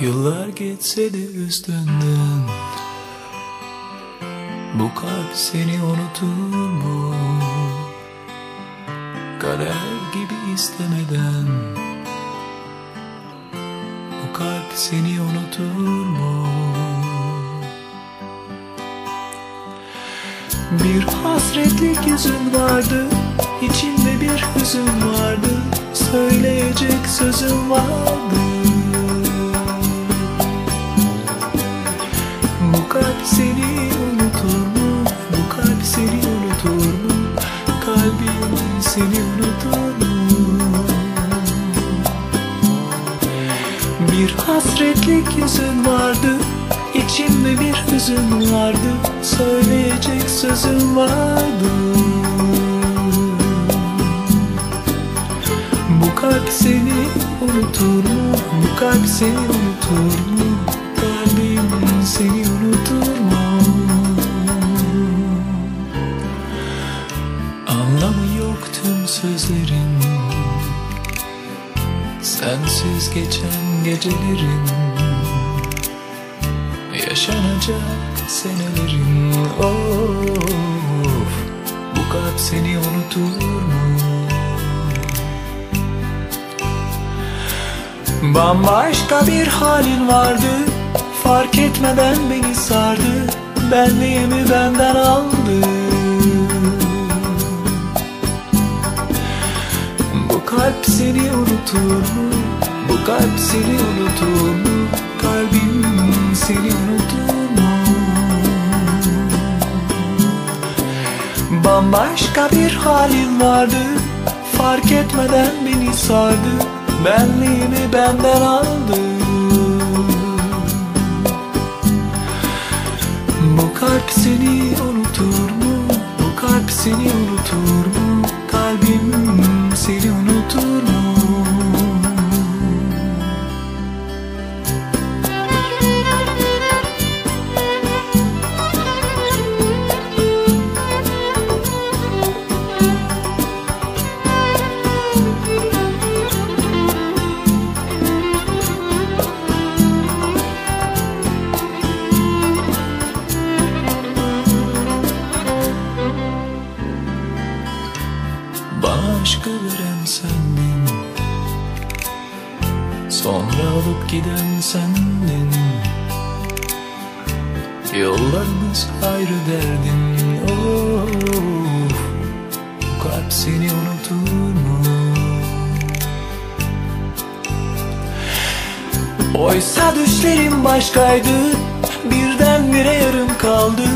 Yıllar geçse de üstünden Bu kalp seni unutur mu? Kader gibi istemeden Bu kalp seni unutur mu? Bir hasretlik yüzün vardı içinde bir hüzün vardı Söyleyecek sözüm vardı Bu kalp seni unutur mu? Bu kalp seni unutur mu? Kalbim seni unutur mu? Bir hasretlik yüzün vardı İçimde bir hüzün vardı Söyleyecek sözüm vardı Bu kalp seni unutur mu? Bu kalp seni unutur mu? Kalbim seni unutur mu? Anlamı yok tüm sözlerin Sensiz geçen gecelerin Yaşanacak senelerin Of Bu kalp seni unutur mu? Bambaşka bir halin vardı Fark etmeden beni sardı Benliğimi benden aldı Bu kalp seni unutur mu? Bu kalp seni unutur mu? Kalbim seni unutur mu? Bambaşka bir halin vardı Fark etmeden beni sardı Benliğimi benden aldı Bu kalp seni unutur mu? Bu kalp seni unutur mu? Kalbim seni unutur mu? Sendin Sonra alıp giden sendin. Yollarımız ayrı derdin. Of Bu kalp seni unutur mu? Oysa düşlerim başkaydı. Birdenbire yarım kaldı.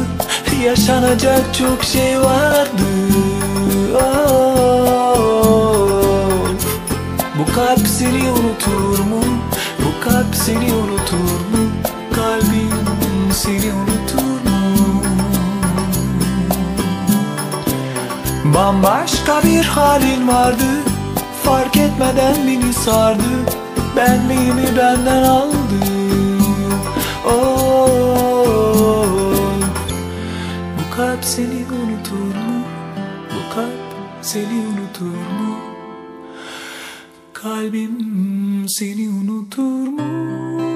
Yaşanacak çok şey vardı. Of Bu kalp seni unutur mu? Bu kalp seni unutur mu? Kalbim seni unutur mu? Bambaşka bir halin vardı Fark etmeden beni sardı Benliğimi benden aldı Oh Bu kalp seni unutur mu? Bu kalp seni unutur mu? Kalbim seni unutur mu?